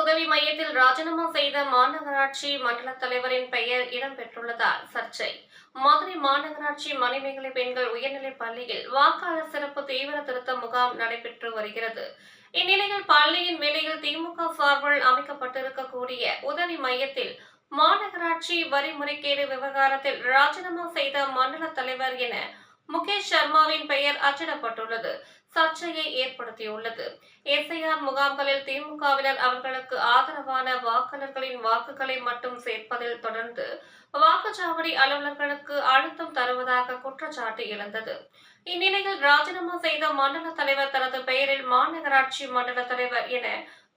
உதவி மையத்தில் ராஜினாமா செய்த மாநகராட்சி மண்டல தலைவரின் பெயர் இடம்பெற்றுள்ளதால் சர்ச்சை. மதுரை மாநகராட்சி மணிமேகலை பெண்கள் உயர்நிலைப் பள்ளியில் வாக்காளர் சிறப்பு தீவிர திருத்த முகாம் நடைபெற்று வருகிறது. இந்நிலையில் பள்ளியின் வெளியில் திமுக சார்பில் அமைக்கப்பட்டிருக்கக்கூடிய உதவி மையத்தில் மாநகராட்சி வரி முறைகேடு விவகாரத்தில் ராஜினாமா செய்த மண்டல தலைவர் என முகேஷ் சர்மாவின் பெயர் அச்சிடப்பட்டுள்ளது. சர்ச்சையை ஏற்படுத்தியுள்ளது. எஸ்ஐஆர் முகாம்களில் திமுகவினர் அவர்களுக்கு ஆதரவான வாக்காளர்களின் வாக்குகளை மட்டும் சேர்ப்பதில் தொடர்ந்து வாக்குச்சாவடி அலுவலர்களுக்கு அழுத்தம் தருவதாக குற்றச்சாட்டு எழுந்தது. இந்நிலையில் ராஜினாமா செய்த மண்டல தலைவர் தனது பெயரில் மாநகராட்சி மண்டல தலைவர் என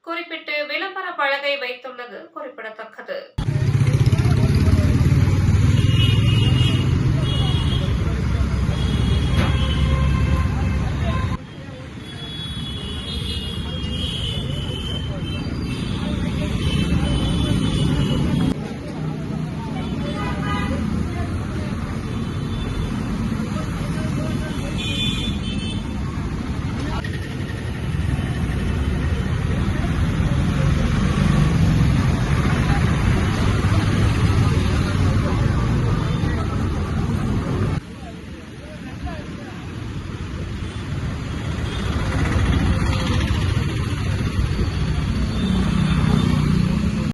குறிப்பிட்டு விளம்பர பலகை வைத்துள்ளது குறிப்பிடத்தக்கது.